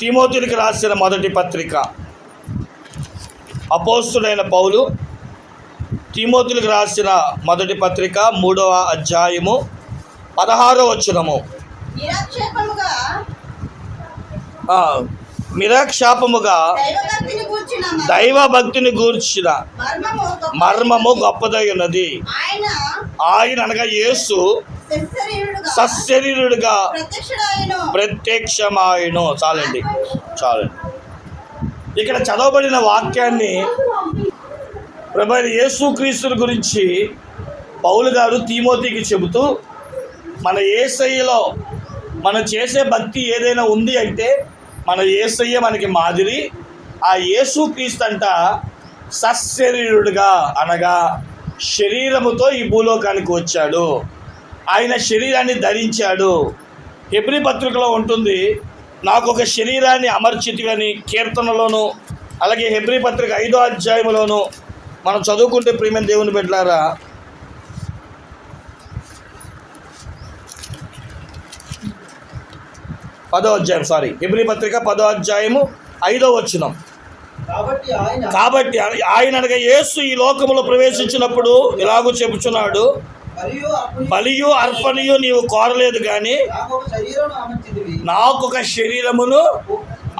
తిమోతికి రాసిన మొదటి పత్రిక. అపోస్తుడైన పౌలు తిమోతులకు రాసిన మొదటి పత్రిక మూడవ అధ్యాయము పదహారవ వచనము. నిరక్షేపముగా దైవభక్తిని గూర్చిన మర్మము గొప్ప- మర్మము గొప్పదై ఉన్నది. ఆయన అనగా యేసు సశరీరుడుగా ప్రత్యక్షమాయను. చాలండి చాలండి. ఇక్కడ చదవబడిన వాక్యాన్ని ప్రభు యేసుక్రీస్తుని గురించి పౌలు గారు తీమోతికి చెబుతూ మన ఏసయ్యలో మనం చేసే భక్తి ఏదైనా ఉంది అంటే మన ఏసయ్య మనకి మాదిరి ఆ యేసుక్రీస్తు అంట సశరీరుడుగా అనగా శరీరముతో ఈ భూలోకానికి వచ్చాడు. ఆయన శరీరాన్ని ధరించాడు. హెబ్రి పత్రికలో ఉంటుంది నాకు ఒక శరీరాన్ని అమర్చితివని కీర్తనలోను అలాగే హెబ్రి పత్రిక ఐదో అధ్యాయంలోను మనం చదువుకుంటే ప్రియమైన దేవుని బిడ్డలారా పదో అధ్యాయం సారీ హెబ్రి పత్రిక పదో అధ్యాయము ఐదో వచనం. కాబట్టి ఆయన అనగా యేసు ఈ లోకములో ప్రవేశించినప్పుడు ఇలాగూ అప్పుడు బలియు అర్పణయు నీవు కోరలేదు కానీ నాకు ఒక శరీరమును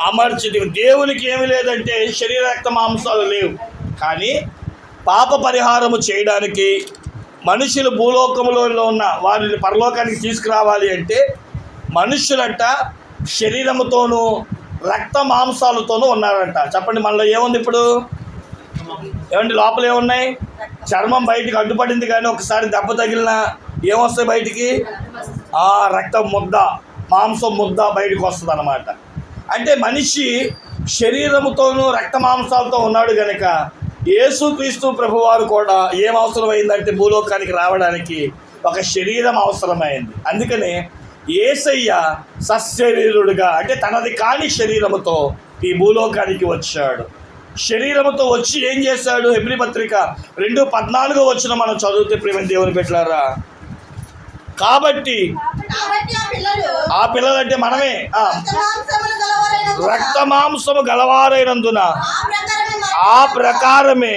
అమర్చిది దేవునికి ఏమి లేదంటే శరీర రక్త మాంసాలు లేవు. కానీ పాప పరిహారము చేయడానికి మనుషులు భూలోకములో ఉన్న వారిని పరలోకానికి తీసుకురావాలి అంటే మనుషులంట శరీరముతోనూ రక్త మాంసాలతోనూ ఉన్నారంట. చెప్పండి మనలో ఏముంది ఇప్పుడు? ఏమండి లోపల ఏమున్నాయి చర్మం బయటికి అడ్డుపడింది కానీ ఒకసారి దెబ్బ తగిలిన ఏమొస్తాయి బయటికి? ఆ రక్తం ముద్ద మాంసం ముద్ద బయటకు వస్తుంది అనమాట అంటే మనిషి శరీరముతోనూ రక్త మాంసాలతో ఉన్నాడు గనక యేసుక్రీస్తు ప్రభువారు కూడా ఏం అవసరమైందంటే భూలోకానికి రావడానికి ఒక శరీరం అవసరమైంది. అందుకనే ఏసయ్య సశరీరుడుగా అంటే తనది కాని శరీరముతో ఈ భూలోకానికి వచ్చాడు. శరీరముతో వచ్చి ఏం చేశాడు? హెబ్రి పత్రిక రెండు పద్నాలుగో వచ్చిన మనం చదివితే ప్రేమ దేవుని పెట్టారా కాబట్టి ఆ పిల్లలు ఆ పిల్లలంటే మనమే రక్త మాంసము గలవారైనందున. ఆ ప్రకారమే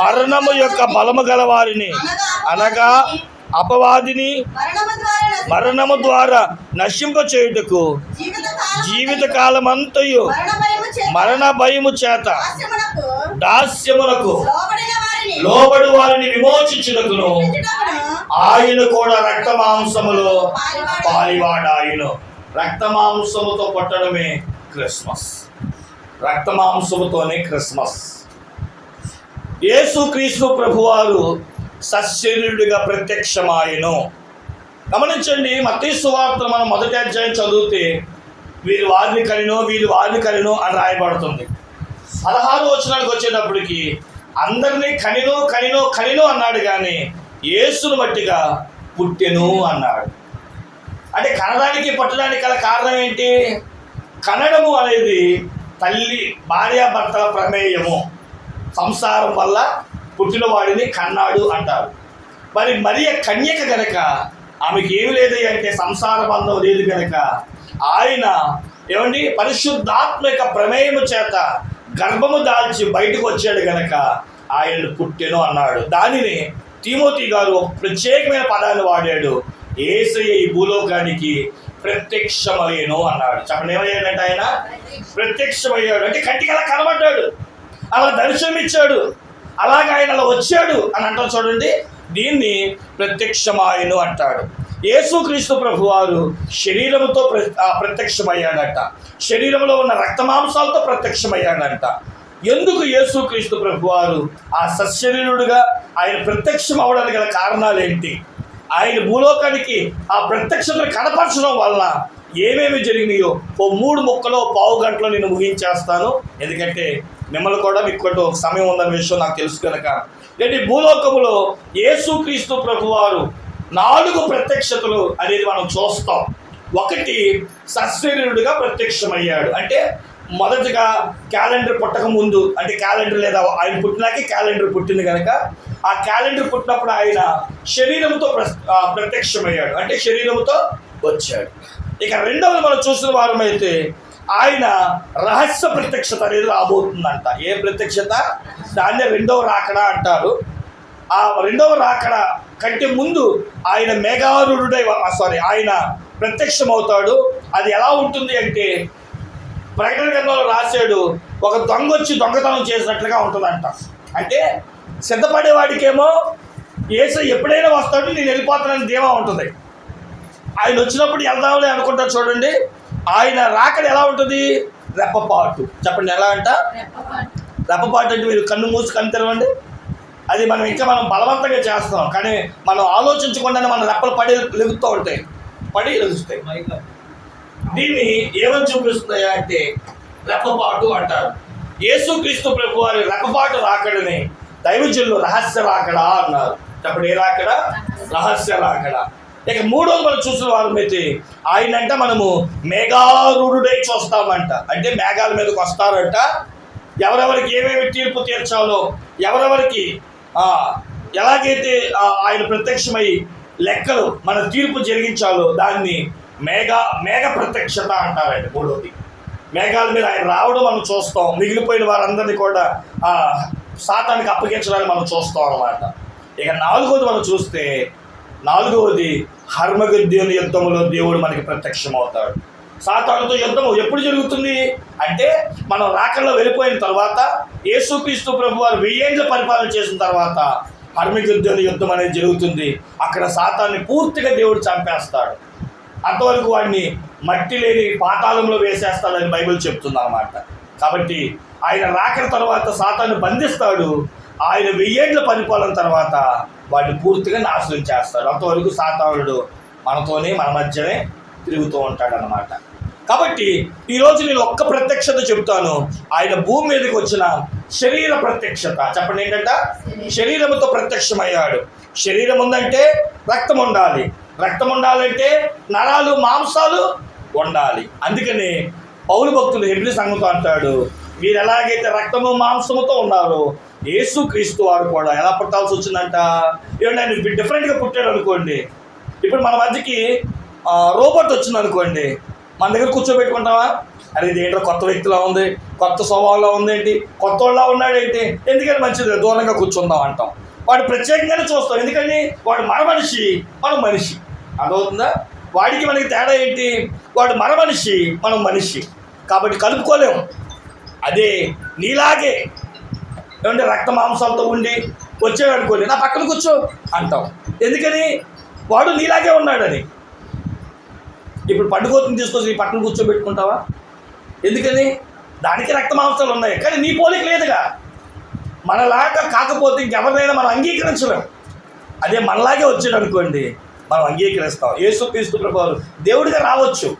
మరణము యొక్క బలము గలవారిని అనగా అపవాదిని మరణము ద్వారా నశించు మరణము మరణ భయము చేత దాస్యములకు లోబడి వారిని విమోచించుటకును ఆయన కూడా రక్త మాంసములో పాలివాడాయను. రక్త మాంసముతో పట్టడమే క్రిస్మస్. రక్త మాంసముతోనే క్రిస్మస్. యేసుక్రీస్తు ప్రభువారు సశరీరుడిగా ప్రత్యక్షమాయను. గమనించండి మత్తీ సువార్త మనం మొదటి అధ్యాయం చదివితే వీరు వారిని కలినో వీరు వారిని కలినో అని రాయబడుతుంది. పదహారు వచనాలకు వచ్చేటప్పటికి అందరినీ కనినో కనినో కనినో అన్నాడు కానీ యేసును బట్టిగా పుట్టెను అన్నాడు. అంటే కనడానికి పట్టడానికి గల కారణం ఏంటి? కనడము అనేది తల్లి భార్యాభర్తల ప్రమేయము. సంసారం వల్ల పుట్టిన వాడిని కన్నాడు అంటారు. మరి మరియ కన్యక గనక ఆమెకి ఏమి లేదు అంటే సంసార బంధం లేదు కనుక ఆయన ఏమండి? పరిశుద్ధాత్మ యొక్క ప్రమేయము చేత గర్భము దాల్చి బయటకు వచ్చాడు గనక ఆయనను పుట్టెను అన్నాడు. దానిని తిమోతి గారు ఒక ప్రత్యేకమైన పదాన్ని వాడాడు. ఏసయ్య ఈ భూలోకానికి ప్రత్యక్షమయ్యను అన్నాడు. చెప్పండి ఏమయ్యాడంటే ఆయన? ప్రత్యక్షమయ్యాడు. అంటే కంటికి అలా కనబడ్డాడు. అలా దర్శనమిచ్చాడు. అలాగ ఆయన అలా వచ్చాడు అని అంటాం చూడండి. దీన్ని ప్రత్యక్షమాయను అంటాడు. యేసుక్రీస్తు ప్రభువారు శరీరముతో ప్రత్యక్షమయ్యాడట. శరీరంలో ఉన్న రక్తమాంసాలతో ప్రత్యక్షమయ్యాడంట. ఎందుకు యేసుక్రీస్తు ప్రభువారు ఆ సశరీరుడుగా ఆయన ప్రత్యక్షం అవడానికి గల కారణాలు ఏంటి ఆయన భూలోకానికి ఆ ప్రత్యక్షతను కనపరచడం వలన ఏమేమి జరిగినాయో ఓ మూడు ముక్కలో పావు గంటలో నేను ముగించేస్తాను. ఎందుకంటే మిమ్మల్ని కూడా మీకు ఒక సమయం ఉందన్న విషయం నాకు తెలుసు కనుక లేని భూలోకములో యేసుక్రీస్తు ప్రభువారు నాలుగు ప్రత్యక్షతలు అనేది మనం చూస్తాం. ఒకటి సశరీరుడిగా ప్రత్యక్షమయ్యాడు. అంటే మొదటిగా క్యాలెండర్ పుట్టక ముందు అంటే క్యాలెండర్ లేదా ఆయన పుట్టినాకే క్యాలెండర్ పుట్టింది కనుక ఆ క్యాలెండర్ పుట్టినప్పుడు ఆయన శరీరంతో ప్ర ప్రత్యక్షమయ్యాడు. అంటే శరీరంతో వచ్చాడు. ఇక రెండవది మనం చూసిన వారమైతే ఆయన రహస్య ప్రత్యక్షత అనేది రాబోతుందంట. ఏ ప్రత్యక్షత? దాన్నే రెండవ రాకడ అంటారు. ఆ రెండవ రాకడ కంటే ముందు ఆయన మేఘారుడై సారీ ఆయన ప్రత్యక్షమవుతాడు. అది ఎలా ఉంటుంది అంటే ప్రకటన గ్రంథంలో రాశాడు ఒక దొంగ వచ్చి దొంగతనం చేసినట్లుగా ఉంటుందంట. అంటే సిద్ధపడేవాడికేమో ఏసు ఎప్పుడైనా వస్తాడు నేను వెళ్ళిపోతానని ధీమా ఉంటుంది. ఆయన వచ్చినప్పుడు వెళ్దాంలే అనుకుంటారు చూడండి. ఆయన రాకడ ఎలా ఉంటుంది? రెప్పపాటు చెప్పండి ఎలా అంట? రెప్పపాటు అంటే మీరు కన్ను మూసి కన్ను తెరవండి. అది మనం ఇంకా మనం బలవంతంగా చేస్తాం కానీ మనం ఆలోచించకుండానే మన రెప్పలు పడి లెగుతూ ఉంటాయి. పడి లెగుస్తాయి. దీన్ని ఏమని చూపిస్తున్నాయా అంటే రెప్పపాటు అంటారు. యేసుక్రీస్తు ప్రభు వారి రెప్పపాటు రాకడని దైవజనులు రహస్య రాకడా అన్నారు. అప్పుడు ఏ రాకడ? రహస్య రాకడ. ఇక మూడోది మనం చూసిన వారమైతే ఆయన అంటే మనము మేఘారుడై చూస్తామంట. అంటే మేఘాల మీదకి వస్తారంట. ఎవరెవరికి ఏమేమి తీర్పు తీర్చాలో ఎవరెవరికి ఎలాగైతే ఆయన ప్రత్యక్షమై లెక్కలు మన తీర్పు జరిగించాలో దాన్ని మేఘ మేఘ ప్రత్యక్షత అంటారండి మూడోది. మేఘాల మీద ఆయన రావడం మనం చూస్తాం. మిగిలిపోయిన వారందరినీ కూడా ఆ, సాతానికి అప్పగించడానికి మనం చూస్తాం అనమాట ఇక నాలుగోది మనం చూస్తే నాలుగవది హర్మగద్యోని యుద్ధంలో దేవుడు మనకి ప్రత్యక్షమవుతాడు. సాతానుతో యుద్ధం ఎప్పుడు జరుగుతుంది? అంటే మనం రాకల్లో వెళ్ళిపోయిన తర్వాత యేసుక్రీస్తు ప్రభు వారు వెయ్యేండ్ల పరిపాలన చేసిన తర్వాత హర్మగద్యోని యుద్ధం అనేది జరుగుతుంది. అక్కడ సాతాన్ని పూర్తిగా దేవుడు చంపేస్తాడు. అంతవరకు వాడిని మట్టి లేని పాతాళంలో వేసేస్తాడని బైబిల్ చెప్తుంది అనమాట కాబట్టి ఆయన రాకడ తర్వాత సాతాన్ని బంధిస్తాడు. ఆయన వెయ్యేండ్ల పరిపాలన తర్వాత వాడిని పూర్తిగా నాశనం చేస్తాడు అంతవరకు సాతానుడు మనతోనే మన మధ్యనే తిరుగుతూ ఉంటాడు అనమాట కాబట్టి ఈరోజు నేను ఒక్క ప్రత్యక్షత చెప్తాను ఆయన భూమి మీదకి వచ్చిన శరీర ప్రత్యక్షత. చెప్పండి ఏంటంట? శరీరముతో ప్రత్యక్షమయ్యాడు. శరీరం ఉందంటే రక్తం ఉండాలి. రక్తం ఉండాలంటే నరాలు మాంసాలు ఉండాలి. అందుకని పౌరు భక్తులు హెబ్రి సంఘంతో అంటాడు మీరు ఎలాగైతే రక్తము మాంసముతో ఉన్నారో యేసు క్రీస్తు వారు కూడా ఎలా పుట్టాల్సి వచ్చిందంట? ఏమంటే ఆయన డిఫరెంట్గా పుట్టాడు అనుకోండి. ఇప్పుడు మన మధ్యకి రోబోట్ వచ్చింది అనుకోండి. మన దగ్గర కూర్చోబెట్టుకుంటావా? అరే ఇది ఏంటో కొత్త వ్యక్తిలా ఉంది? కొత్త స్వభావంలో ఉందేంటి కొత్త వాళ్ళ ఉన్నాడేంటి ఎందుకని మంచిది? దూరంగా కూర్చుందాం అంటాం. వాడు ప్రత్యేకంగానే చూస్తాం ఎందుకని? వాడు మన మనిషి మనం మనిషి. అర్థమవుతుందా? వాడికి మనకి తేడా ఏంటి? వాడు మన మనిషి మనం మనిషి. కాబట్టి కలుపుకోలేము అదే నీలాగే ఏమంటే రక్త మాంసాలతో ఉండి వచ్చాడు అనుకోండి నా పక్కన కూర్చో అంటాం. ఎందుకని? వాడు నీలాగే ఉన్నాడని. ఇప్పుడు పండుగోతుని తీసుకొచ్చి నీ పక్కన కూర్చోబెట్టుకుంటావా? ఎందుకని? దానికి రక్త మాంసాలు ఉన్నాయి. కానీ నీ పోలిక లేదుగా. మనలాగా కాకపోతే ఇంకెవరినైనా మనం అంగీకరించలేం. అదే మనలాగే వచ్చాడు అనుకోండి మనం అంగీకరిస్తాం. యేసుక్రీస్తు ప్రభు దేవుడిగా రావచ్చు.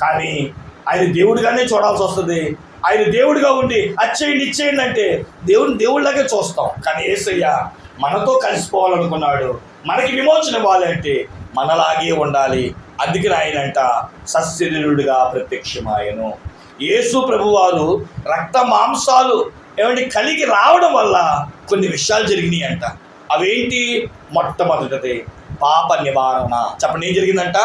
కానీ ఆయన దేవుడిగానే చూడాల్సి వస్తుంది. ఆయన దేవుడిగా ఉండి అచ్చేయండి ఇచ్చేయండి అంటే దేవుని దేవుడిలాగే చూస్తాం. కానీ ఏసయ్య మనతో కలిసిపోవాలనుకున్నాడు. మనకి విమోచన ఇవ్వాలంటే మనలాగే ఉండాలి. అందుకని ఆయనంట సశరీరుడిగా ప్రత్యక్షమాయను. యేసు ప్రభువారు రక్త మాంసాలు ఏమంటే కలిగి రావడం వల్ల కొన్ని విషయాలు జరిగినాయి అంట అవేంటి? మొట్టమొదటిది పాప నివారణ. చెప్పండి ఏం జరిగిందంట?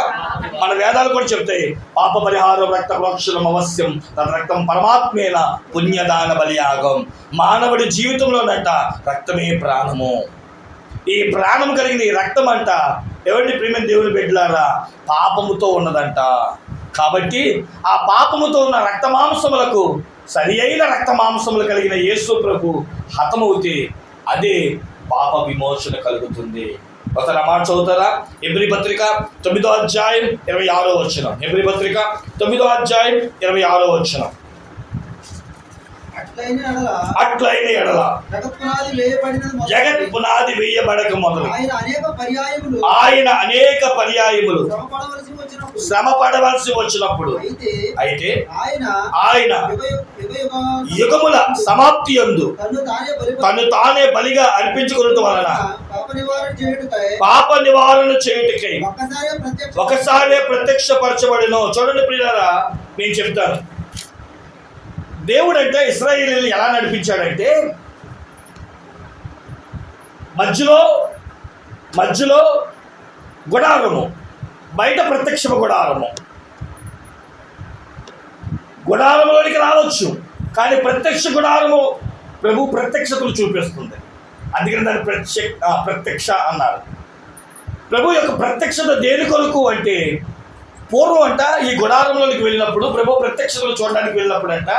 మన వేదాలు కూడా చెప్తాయి. పాప పరిహారం రక్త ప్రోక్షణం అవశ్యం. తన రక్తం పరమాత్మేన పుణ్యదాన బలియాగం. మానవుడి జీవితంలోనంట రక్తమే ప్రాణము. ఈ ప్రాణం కలిగిన ఈ రక్తం అంట ఎవరిని ప్రేమ దేవుని బిడ్డలారా? పాపముతో ఉన్నదంట. కాబట్టి ఆ పాపముతో ఉన్న రక్తమాంసములకు సరి అయిన రక్తమాంసములు కలిగిన యేసు ప్రభు హతమవుతే అదే పాప విమోచన కలుగుతుంది. ఒక మాట చదువుతారా ఎబ్రి పత్రిక తొమ్మిదో అధ్యాయం ఇరవై ఆరో వచ్చిన ఎబ్రి పత్రిక తొమ్మిదో అధ్యాయం ఇరవై ఆరో వచ్చిన అట్లయిన ఎడల జగత్ పునాది వేయబడక మొదలు. ఆయన అనేక పర్యాయములు శ్రమ పడవలసి వచ్చినప్పుడు. అయితే ఆయన ఆయన యుగ యుగ యుగ యుగముల సమాప్తి యందు తన్ను తానే తను బలిగా అర్పించుకున్నట్టు వలన పాప నివారణ చేయుటకై ఒకసారి ప్రత్యక్షపరచబడిను. చూడండి ప్రియులారా నేను చెప్తాను. దేవుడు అంటే ఇస్రాయేలీని ఎలా నడిపించాడంటే మధ్యలో మధ్యలో గుడారము బయట ప్రత్యక్ష గుడారము. గుడారంలోనికి రావచ్చు కానీ ప్రత్యక్ష గుడారము ప్రభు ప్రత్యక్షతలు చూపిస్తుంది. అందుకని దాన్ని ప్రత్యక్ష ప్రత్యక్ష అన్నారు. ప్రభు యొక్క ప్రత్యక్షత దేని కొరకు అంటే పూర్వం అంట ఈ గుడారంలోనికి వెళ్ళినప్పుడు ప్రభు ప్రత్యక్షతలు చూడడానికి వెళ్ళినప్పుడు అంట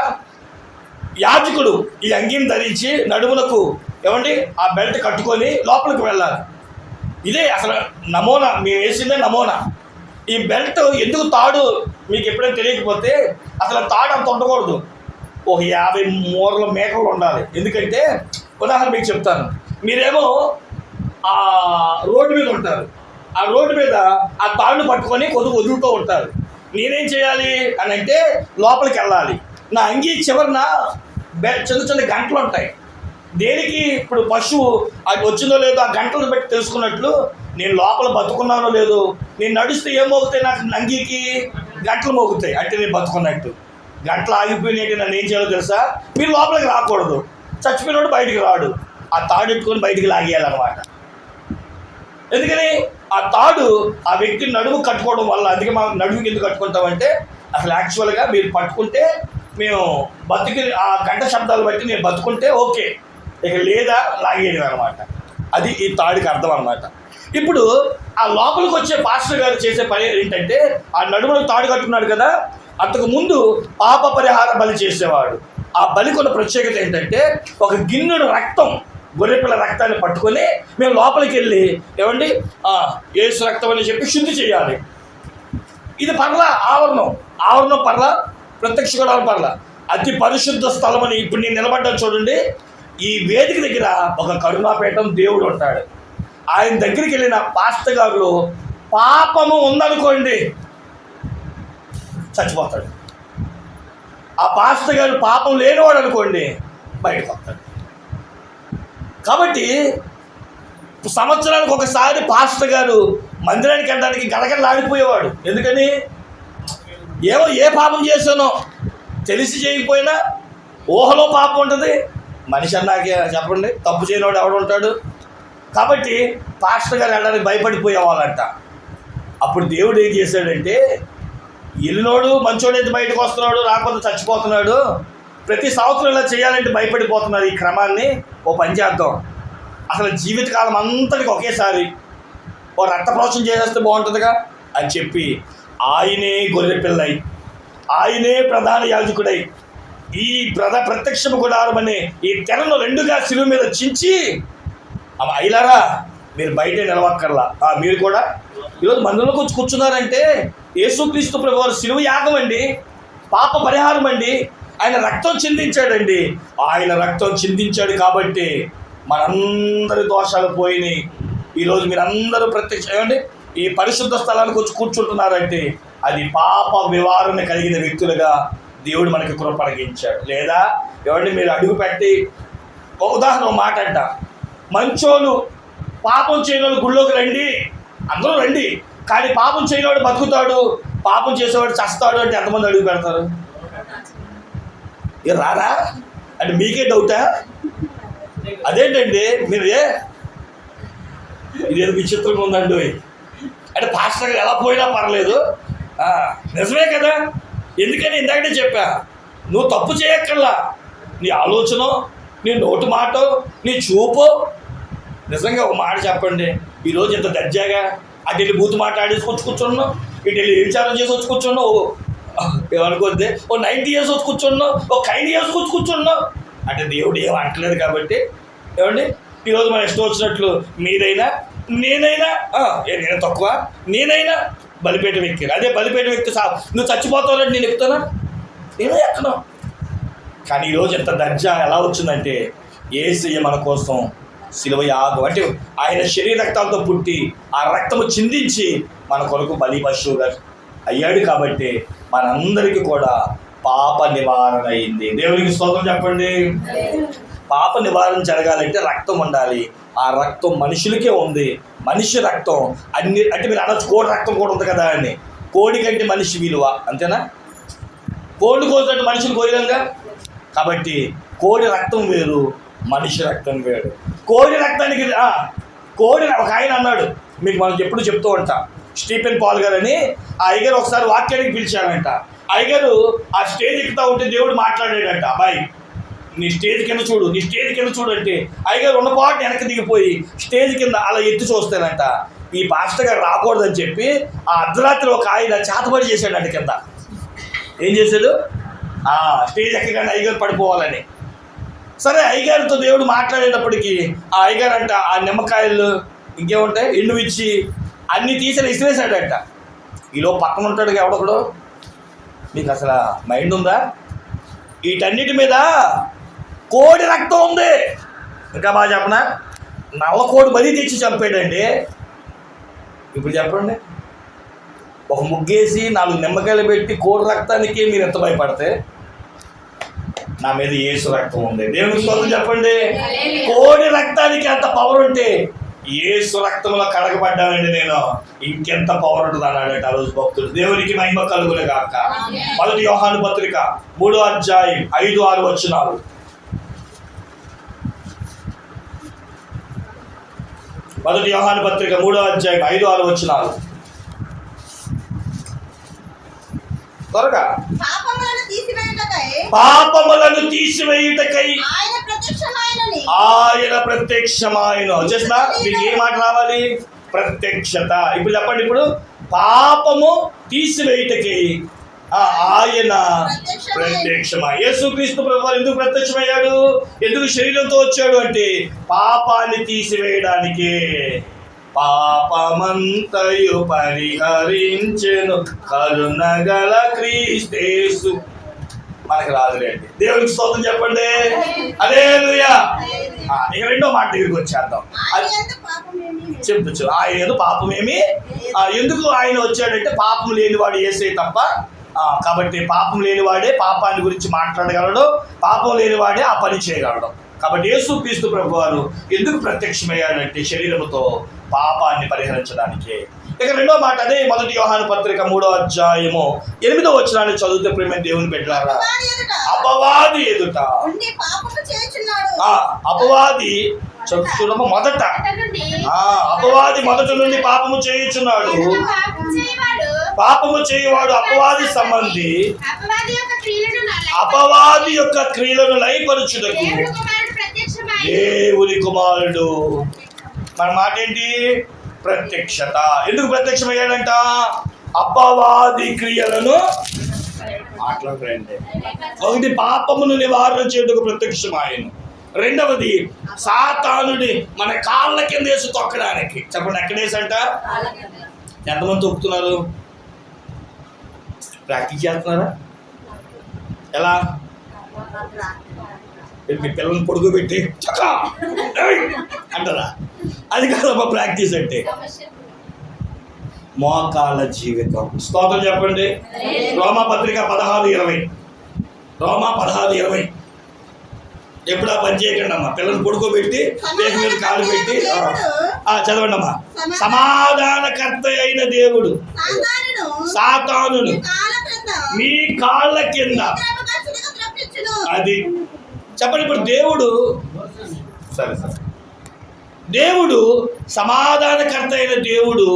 యాజకుడు ఈ అంగీని ధరించి నడుములకు ఏమండి ఆ బెల్ట్ కట్టుకొని లోపలికి వెళ్ళాలి. ఇదే అసలు నమూనా మేము వేసిందే నమూనా. ఈ బెల్ట్ ఎందుకు తాడు మీకు ఎప్పుడైనా తెలియకపోతే అసలు తాడు అంత ఉండకూడదు. ఒక యాభై మూరల మేకలు ఉండాలి. ఎందుకంటే ఉదాహరణ మీకు చెప్తాను. మీరేమో ఆ రోడ్డు మీద ఉంటారు. ఆ రోడ్డు మీద ఆ తాడును పట్టుకొని కొద్దిగా వదులుతూ ఉంటారు. నేనేం చేయాలి అని అంటే లోపలికి వెళ్ళాలి. నా అంగీ చివరన బె చిన్న చిన్న గంటలు ఉంటాయి. దేనికి ఇప్పుడు పశువు అది వచ్చిందో లేదో ఆ గంటలను బట్టి తెలుసుకున్నట్లు నేను లోపల బతుకున్నానో లేదో నేను నడిస్తే ఏం మోగుతాయి నాకు నంగికి గంటలు మోగుతాయి. అంటే నేను బతుకున్నట్టు. గంటలు ఆగిపోయినట్టు నన్ను ఏం చేయాలో తెలుసా? మీరు లోపలికి రాకూడదు. చచ్చిపోయినోడు బయటికి రాడు. ఆ తాడు ఎట్టుకొని బయటికి లాగేయాలన్నమాట. ఎందుకని? ఆ తాడు ఆ వ్యక్తి నడుము కట్టుకోవడం వల్ల అందుకే మనం నడుముకి ఎందుకు కట్టుకుంటామంటే అసలు యాక్చువల్గా మీరు పట్టుకుంటే మేము బతికి ఆ గంట శబ్దాలు బట్టి నేను బతుకుంటే ఓకే. ఇక లేదా లాగేయడం అనమాట అది ఈ తాడికి అర్థం అనమాట ఇప్పుడు ఆ లోపలికి వచ్చే పాస్టర్ గారు చేసే పని ఏంటంటే ఆ నడుములకు తాడు కట్టుకున్నాడు కదా అంతకు ముందు పాప పరిహార బలి చేసేవాడు. ఆ బలికున్న ప్రత్యేకత ఏంటంటే ఒక గిన్నెడు రక్తం గొర్రెపిల్ల రక్తాన్ని పట్టుకొని మేము లోపలికి వెళ్ళి ఏమండి? ఏసు రక్తం అని చెప్పి శుద్ధి చేయాలి. ఇది పర్ల ఆవరణం. ఆవరణం పర్ల ప్రత్యక్ష గుడారం పర్ల అతి పరిశుద్ధ స్థలం అని ఇప్పుడు నేను నిలబడ్డాను చూడండి. ఈ వేదిక దగ్గర ఒక కరుణాపీఠం దేవుడు ఉంటాడు. ఆయన దగ్గరికి వెళ్ళిన పాస్త గారు పాపము ఉందనుకోండి చచ్చిపోతాడు. ఆ పాస్త గారు పాపం లేనివాడు అనుకోండి బయటకు వస్తాడు. కాబట్టి సంవత్సరానికి ఒకసారి పాస్త గారు మందిరానికి వెళ్ళడానికి గడగడలాడిపోయేవాడు ఎందుకని? ఏమో ఏ పాపం చేశానో తెలిసి చేయకపోయినా ఊహలో పాపం ఉంటుంది. మనిషి అన్నాకే చెప్పండి. తప్పు చేయనివాడు ఎవడుంటాడు కాబట్టి పాస్టర్ గారు వెళ్ళడానికి భయపడిపోయేవాళ్ళంట. అప్పుడు దేవుడు ఏం చేశాడంటే వెళ్ళినోడు మంచోడైతే బయటకు వస్తున్నాడు రాకపోతే చచ్చిపోతున్నాడు. ప్రతి సంవత్సరం ఇలా చేయాలంటే భయపడిపోతున్నారు ఈ క్రమాన్ని. ఓ పని చేద్దాం. అసలు జీవితకాలం అంతటికి ఒకేసారి ఓ రక్తప్రోక్షణ చేసేస్తే బాగుంటుందిగా అని చెప్పి ఆయనే గొర్రెపిల్లై ఆయనే ప్రధాన యాజకుడై. ఈ ప్రధ ప్రత్యక్షము గుడారం అనే ఈ తెరను రెండుగా శిలువ మీద చించి అమ్మ అయిలారా మీరు బయట నిలవక్కర్లా. మీరు కూడా? ఈరోజు మందులోకి వచ్చి కూర్చున్నారంటే యేసుక్రీస్తు ప్రభు వారు శిలువ యాగం అండి పాప పరిహారం అండి ఆయన రక్తం చిందించాడండి. ఆయన రక్తం చిందించాడు కాబట్టి మనందరి దోషాలు పోయినాయి. ఈరోజు మీరందరూ ప్రత్యక్ష ఏమండి? ఈ పరిశుద్ధ స్థలానికి వచ్చి కూర్చుంటున్నారంటే అది పాప వివారణ కలిగిన వ్యక్తులుగా దేవుడు మనకి కృపణగించాడు లేదా ఎవరిని మీరు అడుగు పెట్టి ఒక ఉదాహరణ మాట అంట. మంచోళ్ళు పాపం చేయనోళ్ళు గుళ్ళోకి రండి అందరూ రండి కానీ పాపం చేయనివాడు బతుకుతాడు పాపం చేసేవాడు చస్తాడు అంటే ఎంతమంది అడుగు పెడతారు? ఇక రారా? అంటే మీకే డౌటా? అదేంటండి మీరు? ఏ ఇదేదో విచిత్రంగా ఉందండి అంటే పాస్టర్ ఎలా పోయినా పర్లేదు. నిజమే కదా? ఎందుకని ఇందాకనే చెప్పా నువ్వు తప్పు చేయక్కర్లా. నీ ఆలోచన నీ నోటి మాట నీ చూపు. నిజంగా ఒక మాట చెప్పండి. ఈరోజు ఇంత దర్జాగా అటు వెళ్ళి బూతు మాట్లాడేసి వచ్చి కూర్చున్నావు? ఇటు వెళ్ళి విచారం చేసి వచ్చి కూర్చున్నావు? ఏమనుకోద్ది ఓ నైంటీ ఇయర్స్ వచ్చి కూర్చున్నావు? ఓ కైండ్ ఇయర్స్ వచ్చి కూర్చున్నావు? అంటే దేవుడు ఏం అంటలేదు కాబట్టి ఏమండి? ఈరోజు మన ఇష్టం వచ్చినట్లు మీరైనా నేనైనా నేను తక్కువ? నేనైనా బలిపేట వ్యక్తి. అదే బలిపేట వ్యక్తి సా నువ్వు చచ్చిపోతావు నేను ఎక్కుతానా నేను ఎక్కను కానీ ఈరోజు ఎంత దర్జా ఎలా వచ్చిందంటే ఏసయ్య మన కోసం శిలువ యాగం. అంటే ఆయన శరీర రక్తాలతో పుట్టి ఆ రక్తము చిందించి మన కొరకు బలి పశువుగా అయ్యాడు కాబట్టి మనందరికీ కూడా పాప నివారణ అయింది. దేవునికి స్తోత్రం చెప్పండి. పాప నివారణ జరగాలంటే రక్తం ఉండాలి. ఆ రక్తం మనుషులకే ఉంది. మనిషి రక్తం. అన్ని అంటే మీరు అనొచ్చు కోడి రక్తం కూడా ఉంది కదా అని. కోడి కంటే మనిషి విలువ? అంతేనా? కోడి కోసినట్టు మనుషులు కోయడంగా కాబట్టి కోడి రక్తం వేరు మనిషి రక్తం వేరు. కోడి రక్తానికి కోడి ఒక ఆయన అన్నాడు. మీకు మనం ఎప్పుడు చెప్తూ ఉంటాం. స్టీఫెన్ పాల్ గారు అని ఆ అయ్యగారు ఒకసారి వాక్యానికి పిలిచాడంట. అయ్యగారు ఆ స్టేజ్ ఎక్కుతా ఉంటే దేవుడు మాట్లాడాడంట. అబ్బాయి నీ స్టేజ్ కింద చూడు నీ స్టేజ్ కింద చూడు అంటే అయ్యగారు ఉన్నపాటు వెనక్కి దిగిపోయి స్టేజ్ కింద అలా ఎత్తి చూస్తానంట ఈ పాస్టర్ గారు రాకూడదని చెప్పి ఆ అర్ధరాత్రి ఒక ఆయన చేతబడి చేశాడంట కింద. ఏం చేశాడు? ఆ స్టేజ్ ఎక్కగానే అయ్యగారు పడిపోవాలని. సరే అయ్యగారితో దేవుడు మాట్లాడేటప్పటికి ఆ అయ్యగారు అంట ఆ నిమ్మకాయలు ఇంకేముంటాయి? ఎండు ఇచ్చి అన్నీ తీసిన ఇసిరేసాడంట ఈలో పక్కన ఉంటాడు ఎవడొకడు? మీకు అసలు మైండ్ ఉందా? వీటన్నిటి మీద కోడి రక్తం ఉంది. ఇంకా బాగా చెప్పనా? నల్ల కోడి మరీ తెచ్చి చంపాడండి. ఇప్పుడు చెప్పండి. ఒక ముగ్గేసి నాలుగు నిమ్మకాయలు పెట్టి కోడి రక్తానికి మీరు ఎంత భయపడితే నా మీద ఏసు రక్తం ఉంది. దేవునికి స్తోత్రం చెప్పండి. కోడి రక్తానికి అంత పవర్ ఉంటే ఏసు రక్తంలో కడగబడ్డానండి నేను. ఇంకెంత పవర్ ఉంటుంది అన్నాడట ఆ రోజు భక్తుడు. దేవునికి మహిమ కలుగులే కాక మొదటి యోహాను పత్రిక మూడో అధ్యాయం ఐదు ఆరు వచ్చినారు మొదటి యోహాను పత్రిక మూడో అధ్యాయం ఐదు ఆరు వచ్చినారు త్వరగా. పాపములను తీసివేయుటకై ఆయన ప్రత్యక్షమాయను. చేసిన మీకు ఏ మాట రావాలి? ప్రత్యక్షత. ఇప్పుడు చెప్పండి ఇప్పుడు. పాపము తీసివేయుటకి. ఆయన ప్రత్యక్షమా. యేసుక్రీస్తు ప్రభు ఎందుకు ప్రత్యక్షమయ్యాడు? ఎందుకు శరీరంతో వచ్చాడు అంటే పాపాన్ని తీసివేయడానికి. పాపమంతయు పరిహరించెను. కరుణగల క్రీస్తేసు. మనకి రాదులేండి దేవునికి స్తోత్రం చెప్పండి. అదే ఇక రెండో మాట దగ్గరికి వచ్చేద్దాం. చెప్పచ్చు. ఆయన ఏదో పాపమేమి? ఎందుకు ఆయన వచ్చాడంటే పాపం లేనివాడు ఏసే తప్ప కాబట్టి పాపం లేనివాడే పాపాన్ని గురించి మాట్లాడగలడు పాపం లేనివాడే ఆ పని చేయగలడు. కాబట్టి యేసు క్రీస్తు ప్రభు వారు ఎందుకు ప్రత్యక్షమయ్యాడంటే శరీరముతో పాపాన్ని పరిహరించడానికి. ఇక రెండో మాట అదే మొదటి యోహాను పత్రిక మూడో అధ్యాయము ఎనిమిదో వచ్చినాన్ని చదివితే ప్రేమ దేవుని పెట్టారా అపవాది ఎదుట. అపవాది చూడము మొదట. అపవాది మొదట నుండి పాపము చేయుచున్నాడు. పాపము చేయవాడు అపవాది సంబంధి. అపవాది యొక్క క్రియలను లయపరుచుటకు. దేవుని కుమారుడు మన మాట ఏంటి ప్రత్యక్షత. ఎందుకు ప్రత్యక్షమయ్యాడంట? అపవాది క్రియలను మాట్లాడరండి ఒకటి పాపమును నివారణ చేయుటకు ప్రత్యక్షమాయను. రెండవది సాతానుడి మన కాళ్ళ కింద వేసి తొక్కడానికి. చెప్పండి ఎక్కడేసంట ఎంతమంది తొక్కుతున్నారు? ప్రాక్టీస్ చేస్తున్నారా? ఎలా? మీ పిల్లల్ని పొడుగుపెట్టి చకా! ఏయ్! అంటారా? అది కాదమ్మా ప్రాక్టీస్ అంటే. మోకాళ్ళ జీవితం. స్తోత్రం చెప్పండి. రోమా పత్రిక పదహారు ఇరవై. రోమా పదహారు ఇరవై. ఎప్పుడు పని చేయకండి అమ్మా పిల్లల్ని పడుకోబెట్టి మీద కాలు పెట్టి ఆ, ఆ, చదవండి అమ్మా సమాధానకర్త అయిన దేవుడు. సాతానును మీ కాళ్ళ కింద. అది. చెప్పండి ఇప్పుడు దేవుడు సరే సరే. దేవుడు సమాధానకర్త అయిన దేవుడు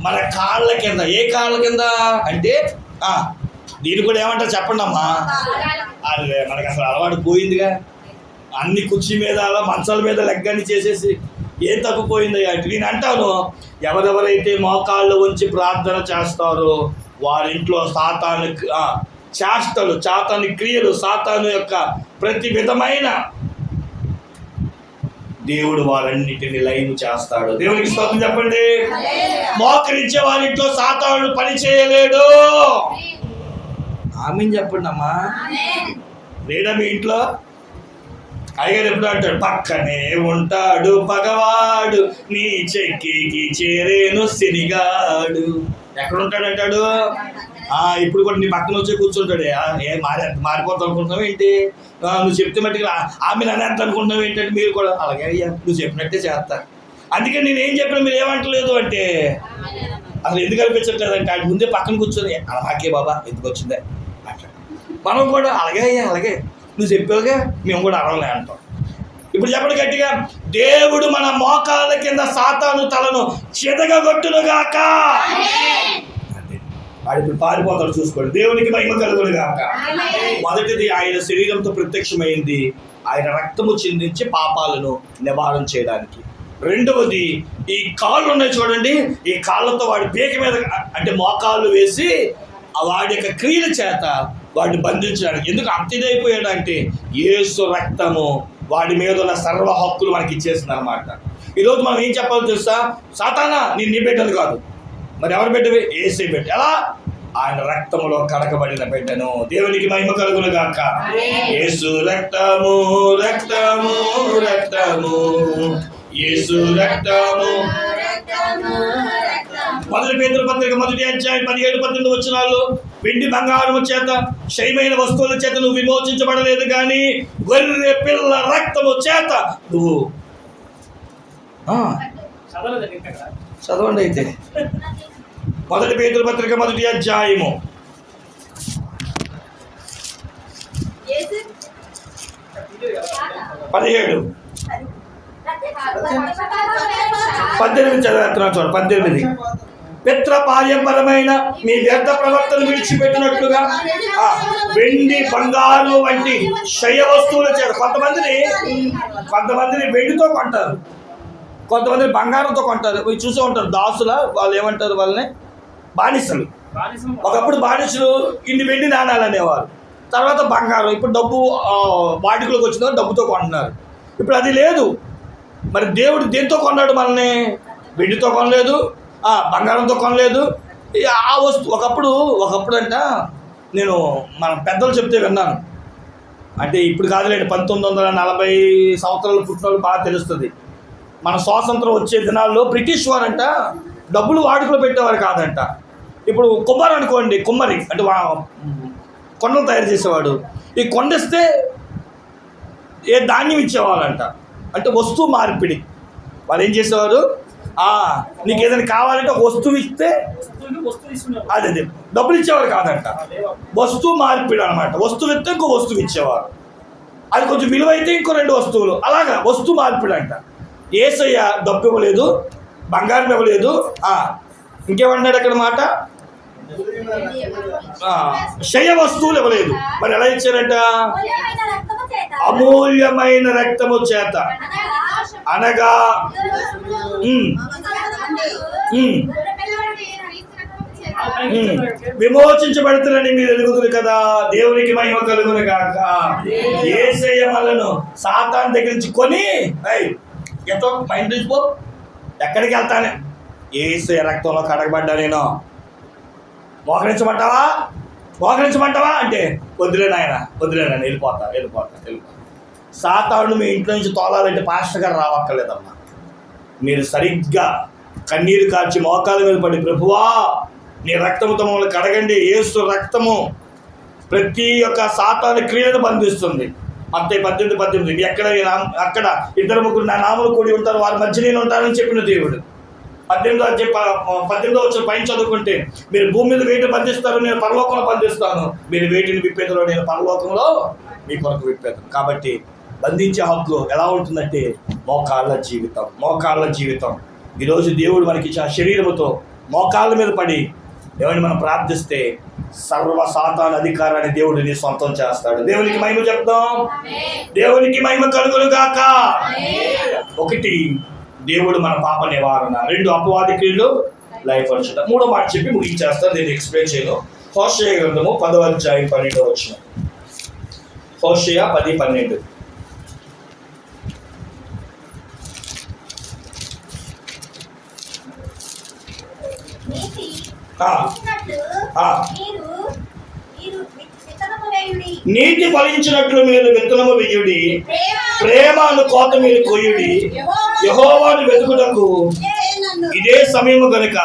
మన కాళ్ళ కింద ఏ కాళ్ళ కింద అంటే ఆ, దీన్ని కూడా ఏమంటారు చెప్పండి అమ్మా అదే మనకి అసలు అలవాటు పోయిందిగా. అన్ని కుర్చీ మీద అలా మంచాల మీద లెగ్గని చేసేసి ఏం తప్పిపోయింది అంటే నేను అంటాను. ఎవరెవరైతే మోకాళ్ళు ఉంచి ప్రార్థన చేస్తారో వారింట్లో సాతాను చేష్టలు సాతాను క్రియలు సాతాను యొక్క ప్రతి విధమైన దేవుడు వారన్నిటిని లైన్ చేస్తాడు. దేవునికి స్తోత్రం చెప్పండి. మోకరించే వారింట్లో సాతాను పని చేయలేడు. ఆమె చెప్పండి అమ్మా లేడా మీ ఇంట్లో? అయ్యగారు ఎప్పుడు అంటాడు పక్కనే ఉంటాడు పగవాడు నీ చెక్కికి చేరేను సినిగాడు ఎక్కడ అంటాడు ఆ ఇప్పుడు కూడా నీ పక్కన వచ్చి కూర్చుంటాడు. ఏ మారి మారిపోతా అనుకుంటున్నావు ఏంటి? నువ్వు చెప్తే మట్టుకు ఆ- ఆమె నన్ను ఎంత అనుకుంటున్నావు ఏంటంటే మీరు కూడా? అలాగే అయ్యా నువ్వు చెప్పినట్టే చేస్తా. అందుకే నేను ఏం చెప్పినా మీరు ఏమంటలేదు అంటే అసలు ఎందుకు అనిపించట్లేదంటే ముందే పక్కన కూర్చొని అలాగే బాబా ఎందుకు వచ్చిందే? మనం కూడా అలాగే అయ్యా అలాగే. నువ్వు చెప్పావుగా మేము కూడా అరవలే అంటాం. ఇప్పుడు చెప్పండి గట్టిగా దేవుడు మన మోకాళ్ళ కింద సాతాను తలను చెదగొట్టునుగాక. ఆడు ఇప్పుడు పారిపోతాడు చూసుకోండి. దేవునికి మహిమ కలుగును గాక మొదటిది ఆయన శరీరంతో ప్రత్యక్షమైంది. ఆయన రక్తము చిందించి పాపాలను నివారణ చేయడానికి. రెండవది ఈ కాళ్ళు ఉన్నాయి చూడండి. ఈ కాళ్ళతో వాడి పీక మీద అంటే మోకాళ్ళు వేసి వాడి యొక్క క్రియల చేత వాడిని బంధించడానికి. ఎందుకు అంత ఇదైపోయాడంటే ఏసు రక్తము వాడి మీద ఉన్న సర్వ హక్కులు మనకి ఇచ్చేసింది అనమాట ఈరోజు మనం ఏం చెప్పాలో తెలుసా? సాతానా నేను నీ బిడ్డలు కాదు. మరి ఎవరు బిడ్డవి? ఏసీ బిడ్డ. ఎలా? ఆయన రక్తములో కడకబడిన బిడ్డను. దేవునికి మహిమ కలుగును గాక యేసు రక్తము రక్తము రక్తము. యేసు రక్తము మొదటి పేదల పత్రిక మొదటి అధ్యాయం పదిహేడు పద్దెనిమిది వచ్చినాలు వెండి బంగారం చేత క్షయమైన వస్తువుల చేత నువ్వు విమోచించబడలేదు కానీ గొర్రె పిల్ల రక్తము చేత నువ్వు. ఆ, చదవండి అయితే. మొదటి పేదల పత్రిక మొదటి అధ్యాయము. పదిహేడు. పద్దెనిమిది చదివేస్తున్నాను చూడండి పద్దెనిమిది. పిత్ర పార్యపరమైన మీ వ్యర్థ ప్రవర్తన విడిచిపెట్టినట్లుగా వెండి బంగారు వంటి శయ వస్తువులు చేత కొంతమందిని కొంతమందిని వెండితో కొంటారు. కొంతమంది బంగారంతో కొంటారు. ఇవి చూసే ఉంటారు దాసుల వాళ్ళు ఏమంటారు వాళ్ళని? బానిసలు. ఒకప్పుడు బానిసలు ఇన్ని వెండి నాణాలు అనేవారు తర్వాత బంగారం ఇప్పుడు డబ్బు వాటికలోకి వచ్చిన డబ్బుతో కొంటున్నారు. ఇప్పుడు అది లేదు. మరి దేవుడు దేంతో కొన్నాడు మనల్ని? వెండితో కొనలేదు ఆ, బంగారంతో కొనలేదు. ఆ వస్తువు ఒకప్పుడు ఒకప్పుడు అంట నేను మన పెద్దలు చెప్తే విన్నాను. అంటే ఇప్పుడు కాదులేండి పంతొమ్మిది వందల నలభై సంవత్సరాలు పుట్టిన బాగా తెలుస్తుంది. మన స్వాతంత్రం వచ్చే దినాల్లో బ్రిటిష్ వారంట డబ్బులు వాడుకలో పెట్టేవారు కాదంట. ఇప్పుడు కుమ్మరి అనుకోండి కుమ్మరి అంటే కొండలు తయారు చేసేవాడు. ఈ కొండిస్తే ఏ ధాన్యం ఇచ్చేవాళ్ళంట. అంటే వస్తువు మార్పిడి. వాళ్ళు ఏం చేసేవారు? నీకు ఏదైనా కావాలంటే ఒక వస్తువు ఇస్తే అదే అదే. డబ్బులు ఇచ్చేవారు కాదంట. వస్తువు మార్పిడి అనమాట వస్తువు ఇస్తే ఇంకో వస్తువు ఇచ్చేవారు. అది కొంచెం విలువైతే ఇంకో రెండు వస్తువులు. అలాగా వస్తువు మార్పిడి అంట. ఏసయ్య డబ్బు ఇవ్వలేదు బంగారం ఇవ్వలేదు ఇంకేమన్నాడు అక్కడ మాట? శయ క్షయ వస్తువులు ఇవ్వలేదు. మరి ఎలా ఇచ్చారంట? అమూల్యమైన రక్తము చేత. అనగా ఉమ్, విమోచించబడుతున్నని మీరు ఎదుగుతుంది కదా. దేవునికి మహిమ కలుగును కాక ఏసయ్య మనను సాతాన్ దగ్గర నుంచి కొని ఎంతో మైండ్ తీసుకో ఎక్కడికి వెళ్తానే? ఏసయ్య రక్తంలో కడగబడ్డా నేను. మోకరించమంటావా మోకరించమంటావా అంటే వదిలే నాయన వదిలే నాయన వెళ్ళిపోతా వెళ్ళిపోతా వెళ్ళిపోతా. సాతాను మీ ఇంట్లో నుంచి తోలాలంటే పాస్టర్ గారు రావక్కర్లేదమ్మా. మీరు సరిగ్గా కన్నీరు కాల్చి మోకాల మీద పడి ప్రభువా నీ రక్తముతో మమ్మల్ని కడగండి ఏసు రక్తము ప్రతి ఒక్క సాతాను క్రియను బంధిస్తుంది. అంతే పద్దెనిమిది పద్దెనిమిది ఎక్కడ అక్కడ ఇద్దరు ముగ్గురు నా నామలు కూడి ఉంటారు వారి మధ్య నేను ఉంటానని చెప్పిన దేవుడు. పద్దెనిమిదో చెప్ప పద్దెనిమిదో వచ్చిన పైన చదువుకుంటే మీరు భూమి మీద వేటిని బంధిస్తారు నేను పరలోకంలో బంధిస్తాను. మీరు వేటిని విప్పేదలో నేను పరలోకంలో మీ కొరకు విప్పేదాను. కాబట్టి బంధించే హక్కు ఎలా ఉంటుందంటే మోకాళ్ళ జీవితం మోకాళ్ళ జీవితం. ఈరోజు దేవుడు మనకి ఇచ్చిన శరీరముతో మోకాళ్ళ మీద పడి దేవుని మనం ప్రార్థిస్తే సర్వ సాతాన అధికారాన్ని దేవుడు నీ సొంతం చేస్తాడు. దేవునికి మహిమ చెప్తాం దేవునికి మహిమ కలుగులు గాక. ఒకటి దేవుడు మన పాప నివారణ. రెండు అపవాది క్రియలు లైఫ్ వచ్చట మూడో మాట చెప్పి ముగించేస్తాను నేను ఎక్స్ప్లెయిన్ చేయను. హోషయ గ్రంథము పదవ అధ్యాయం పన్నెండో వచ్చిన హోషయ పది పన్నెండు. ఆ, నీతి ఫలించినట్లు మీరు విత్తనము ప్రేమ ప్రేమను కోత మీరు కొయ్యుడి యహోవాను వెతుకుటకు ఇదే సమయము గనుక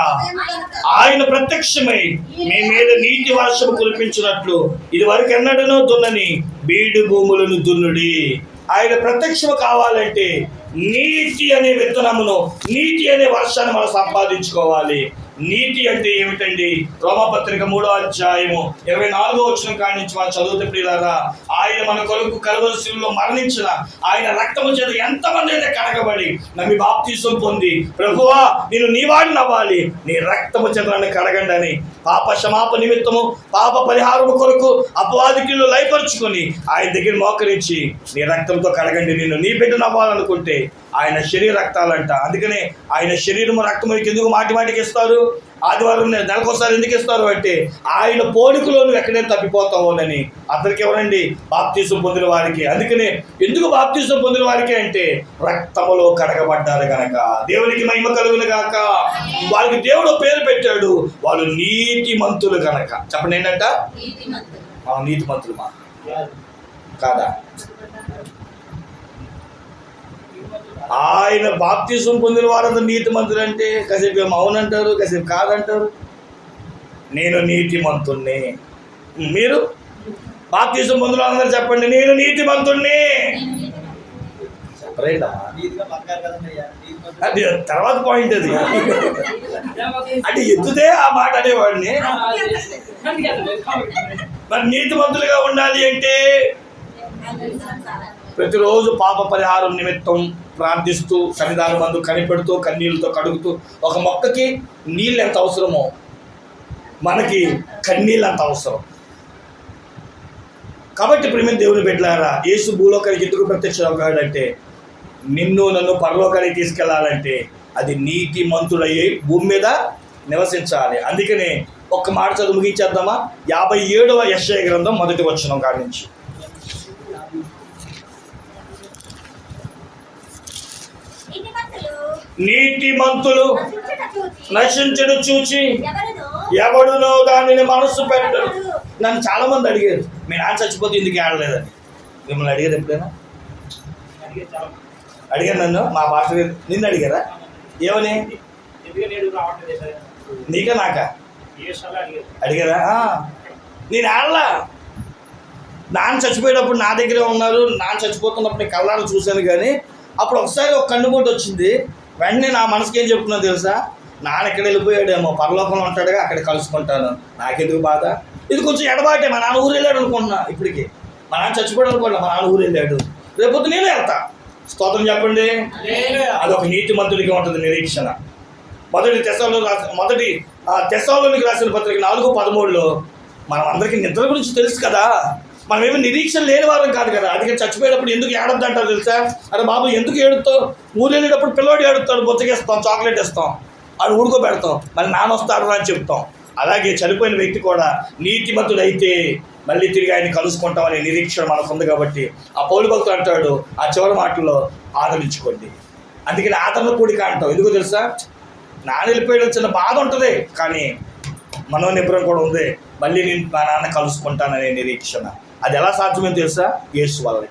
ఆయన ప్రత్యక్షమై మీ మీద నీటి వర్షము కురిపించినట్లు ఇది వరకు ఎన్నడనో దున్నని బీడు భూములను దున్నుడి. ఆయన ప్రత్యక్షము కావాలంటే నీటి అనే విత్తనమును నీటి అనే వర్షాన్ని మనం సంపాదించుకోవాలి. నీతి అంటే ఏమిటండి? రోమపత్రిక మూడో అధ్యాయము ఇరవై నాలుగో వచ్చిన కాడి నుంచి మనం చదువుతే ప్రియులారా ఆయన మన కొరకు కలవలసిలో మరణించిన ఆయన రక్తము చేత ఎంతమంది అయితే కడగబడి నమ్మి బాప్తీసం పొంది ప్రభువా నేను నీ వాడిని అవ్వాలి నీ రక్తము చేత నన్ను కడగండి అని పాప క్షమాప నిమిత్తము పాప పరిహారము కొరకు అపవాదికులు లయపరుచుకొని ఆయన దగ్గర మోకరించి నీ రక్తంతో కడగండి నేను నీ బిడ్డ నవ్వాలనుకుంటే ఆయన శరీర రక్తాలంట. అందుకనే ఆయన శరీరము రక్తము ఎందుకు మాటి మాటికి ఇస్తారు. ఆదివారం నెలకోసారి ఎందుకు ఇస్తారు అంటే ఆయన పోలికలో నువ్వు ఎక్కడే తప్పిపోతావోనని అతనికి ఎవరండి? బాప్తీసం పొందిన వారికి. అందుకనే ఎందుకు బాప్తీసం పొందిన వారికి అంటే రక్తములో కడగబడ్డారు గనక. దేవునికి మహిమ కలుగును గాక. వాళ్ళకి దేవుడు పేరు పెట్టాడు. వాళ్ళు నీతి మంతులు గనక. చెప్పండి ఏంటంట? నీతి మంతులు. మా కాదా? ఆయన బాప్తీసం పొందిన వారంతా నీతి మంతులు అంటే కాసేపు ఏమో అవునంటారు కాసేపు కాదంటారు. నేను నీతి మంతుణ్ణి మీరు బాప్తీసం పొందిన వారందరూ చెప్పండి నేను నీతి మంతుణ్ణి అది తర్వాత పాయింట్ అది. అంటే ఎత్తుదే ఆ మాట అనేవాడిని. మరి నీతిమంతులుగా ఉండాలి అంటే ప్రతిరోజు పాప పరిహారం నిమిత్తం ప్రార్థిస్తూ సన్నిధానం మందు కనిపెడుతూ కన్నీళ్ళతో కడుగుతూ ఒక మొక్కకి నీళ్ళు ఎంత అవసరమో మనకి కన్నీళ్ళు అంత అవసరం. కాబట్టి ప్రేమ దేవుని బిడ్డలారా యేసు భూలోకానికి ఎందుకు ప్రత్యక్షమవుతాడంటే నిన్ను నన్ను పరలోకానికి తీసుకెళ్ళాలంటే అది నీతి మంతుడయ్యి భూమి మీద నివసించాలి. అందుకనే ఒక్క మాట చదువు ముగించేద్దామా? యాభై ఏడవ యశ్య గ్రంథం మొదటి వచ్చిన కాడి నుంచి. నశించుట చూచి. నశించడు చూచి. ఎవడునో దానిని మనసు పెట్టడు నన్ను చాలా మంది అడిగారు. మీ నాన్న చచ్చిపోతే ఎందుకు ఆడలేదని మిమ్మల్ని అడిగారు ఎప్పుడైనా? అడిగారు నన్ను మా భాష నిన్ను అడిగారా? ఏమని? నీకా నాకా? అడిగారా. నేను ఆడలా నాన్న చచ్చిపోయేటప్పుడు నా దగ్గరే ఉన్నారు. నాన్న చచ్చిపోతున్నప్పుడు నేను కళ్ళారు చూశాను కానీ అప్పుడు ఒకసారి ఒక కన్నుబోటు వచ్చింది. వెంటనే నా మనసుకి ఏం చెప్తున్నా తెలుసా? నాన్న ఎక్కడ వెళ్ళిపోయాడేమో పరలోకంలో ఉంటాడుగా అక్కడ కలుసుకుంటాను. నాకెందుకు బాధ? ఇది కొంచెం ఎడబాటే మా నాన్న ఊరు వెళ్ళాడు అనుకుంటున్నా ఇప్పటికి. మా నాన్న చచ్చిపోయాడు అనుకోండి మా నాన్న ఊరు వెళ్ళాడు. రేపొద్దు నేనే వెళ్తా. స్తోత్రం చెప్పండి. అదొక నీతి మంతుడిగా ఉంటుంది నిరీక్షణ. మొదటి తెసలో రాసి మొదటి తెసలోనికి రాసిన పత్రిక నాలుగు పదమూడులో మనం అందరికీ నిద్ర గురించి తెలుసు కదా. మనం నిరీక్షణ లేని వారం కాదు కదా. అందుకని చచ్చిపోయేటప్పుడు ఎందుకు ఏడద్దు అంటారు తెలుసా? అరే బాబు ఎందుకు ఏడుతావు? ఊరు వెళ్ళేటప్పుడు పిల్లోడు ఏడుతాడు బొచ్చగేస్తాం చాక్లెట్ ఇస్తాం అది ఉడుకోబెడతాం మళ్ళీ నాన్న వస్తాడు అని చెప్తాం. అలాగే చనిపోయిన వ్యక్తి కూడా నీతిమంతుడైతే మళ్ళీ తిరిగి ఆయన కలుసుకుంటామనే నిరీక్షణ మనకు ఉంది కాబట్టి ఆ పౌరు భక్తుడు అంటాడు ఆ చివరి మాటల్లో ఆదరించుకోండి. అందుకని ఆదరణ కూడిక అంటాం. ఎందుకు తెలుసా? నాన్న వెళ్ళిపోయడం చిన్న బాధ ఉంటుంది కానీ మనోనిబ్రం కూడా ఉంది. మళ్ళీ నేను మా నాన్న కలుసుకుంటాననే నిరీక్షణ. అది ఎలా సాధ్యమో తెలుసా? యేసు వల్లే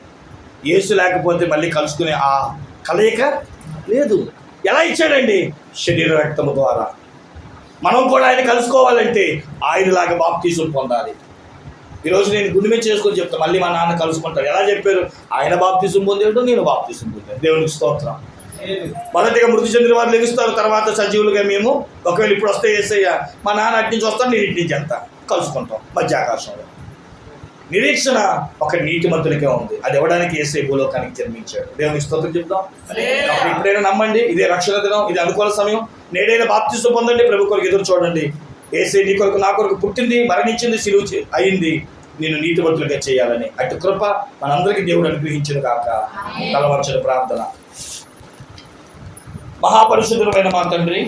యేసు లేకపోతే మళ్ళీ కలుసుకునే ఆ కలయిక లేదు. ఎలా ఇచ్చాడండి? శరీర రక్తము ద్వారా. మనం కూడా ఆయన కలుసుకోవాలంటే ఆయనలాగా బాప్తీసులు పొందాలి. ఈరోజు నేను గుండె మీద చేసుకొని చెప్తాను మళ్ళీ మా నాన్న కలుసుకుంటారు ఎలా చెప్పారు? ఆయన బాప్తీసం పొందేటో నేను బాప్తీసం పొందాను. దేవునికి స్తోత్రం. మొదటిగా మృతి చెందిన వారు లెగుస్తారు తర్వాత సజీవులుగా మేము. ఒకవేళ ఇప్పుడు వస్తే ఏసయ్య మా నాన్న అటు నుంచి వస్తాను నేను ఇటు నుంచి వెళ్తాను కలుసుకుంటాం. మధ్య ఆకాశంలో నిరీక్షణ ఒక నీతి మంతులకే ఉంది. అది ఇవ్వడానికి ఏసై భూలోకానికి జన్మించాడు. దేవునికి స్తోత్రం చెప్తాం ఇప్పుడైనా నమ్మండి ఇదే రక్షణ దినం ఇది అనుకూల సమయం. నేడైనా బాప్తిస్తూ పొందండి ప్రభు కొరకు ఎదురు చూడండి. ఏసై నీ కొరకు నా కొరకు పుట్టింది మరణించింది సిలువు అయింది. నేను నీతిమంతులుగా చేయాలని. అటు కృప మనందరికీ దేవుడు అనుగ్రహించిన కాక తలవంచని ప్రార్థన. మహాపరిశుద్ధులమైన మా తండ్రి